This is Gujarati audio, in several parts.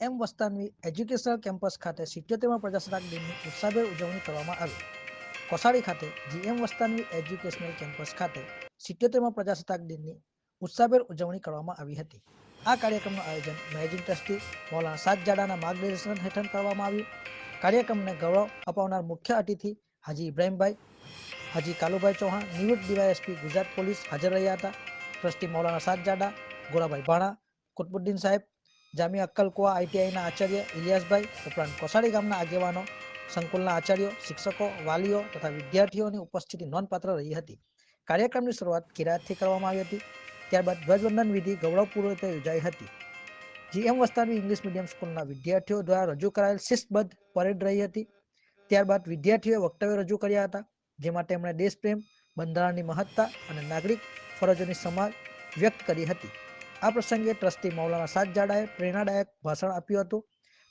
એમ વસ્તાનવી એજ્યુકેશનલ કેમ્પસ ખાતે સિત્યોતેરમાં પ્રજાસત્તાક દિનની ઉત્સાહભેર ઉજવણી કરવામાં આવી. કોસાડી ખાતે જીએમ વસ્તાનવી એજ્યુકેશનલ કેમ્પસ ખાતે સિત્યોતેરમાં પ્રજાસત્તાક દિનની ઉત્સાહભેર ઉજવણી કરવામાં આવી હતી. આ કાર્યક્રમનું આયોજન મેનેજિંગ ટ્રસ્ટી મૌલાના સાતજાડાના માર્ગદર્શન હેઠળ કરવામાં આવ્યું. કાર્યક્રમને ગૌરવ અપાવનાર મુખ્ય અતિથિ હાજી ઇબ્રાહીમભાઈ, હાજી કાલુભાઈ ચૌહાણ, નિવૃત્ત ડીવાયએસપી ગુજરાત પોલીસ હાજર રહ્યા હતા. ટ્રસ્ટી મૌલાના સાતજાડા ગોરાભાઈ ભાણા કુતબુદ્દીન સાહેબ જામિયા અક્કલકુવા આઈટીઆઈના આચાર્ય ઇલિયાસભાઈ ઉપરાંત કોસાડી ગામના આગેવાનો, સંકુલના આચાર્યો, શિક્ષકો, વાલીઓ તથા વિદ્યાર્થીઓની ઉપસ્થિતિ નોંધપાત્ર રહી હતી. કાર્યક્રમની શરૂઆત કિરાતથી કરવામાં આવી હતી. ત્યારબાદ ધ્વજવંદન વિધિ ગૌરવપૂર્વક યોજાઈ હતી. જીએમ વસ્તારની ઇંગ્લિશ મીડિયમ સ્કૂલના વિદ્યાર્થીઓ દ્વારા રજૂ કરાયેલ શિસ્તબદ્ધ પરેડ રહી હતી. ત્યારબાદ વિદ્યાર્થીઓએ વક્તવ્ય રજૂ કર્યા હતા જેમાં તેમણે દેશપ્રેમ, બંધારણની મહત્તા અને નાગરિક ફરજોની સમાજ વ્યક્ત કરી હતી. આ પ્રસંગે ટ્રસ્ટી મૌલાના સાતજાડાએ પ્રેરણાદાયક ભાષણ આપ્યું હતું.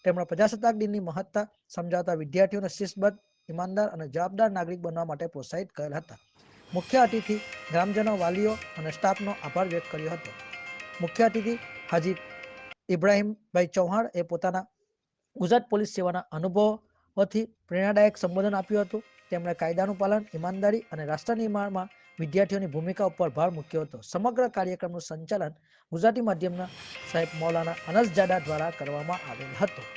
તેમણે પ્રજાસત્તાક દિનની મહત્તા સમજાવતા વિદ્યાર્થીઓને શિસ્તબદ્ધ, ઈમાનદાર અને જવાબદાર નાગરિક બનવા માટે પ્રોત્સાહિત કરેલ હતા. મુખ્ય અતિથિ ગ્રામજનો, વાલીઓ અને સ્ટાફનો આભાર વ્યક્ત કર્યો હતો. મુખ્ય અતિથિ હાજી ઇબ્રાહીમભાઈ ચૌહાણ એ પોતાના ગુજરાત પોલીસ સેવાના અનુભવોથી પ્રેરણાદાયક સંબોધન આપ્યું હતું. તેમણે કાયદાનું પાલન, ઈમાનદારી અને રાષ્ટ્ર નિર્માણમાં વિદ્યાર્થીઓની ભૂમિકા ઉપર ભાર મૂક્યો હતો. સમગ્ર કાર્યક્રમનું સંચાલન ગુજરાતી માધ્યમના સાહેબ મૌલાના અનસ દ્વારા કરવામાં આવેલ હતું.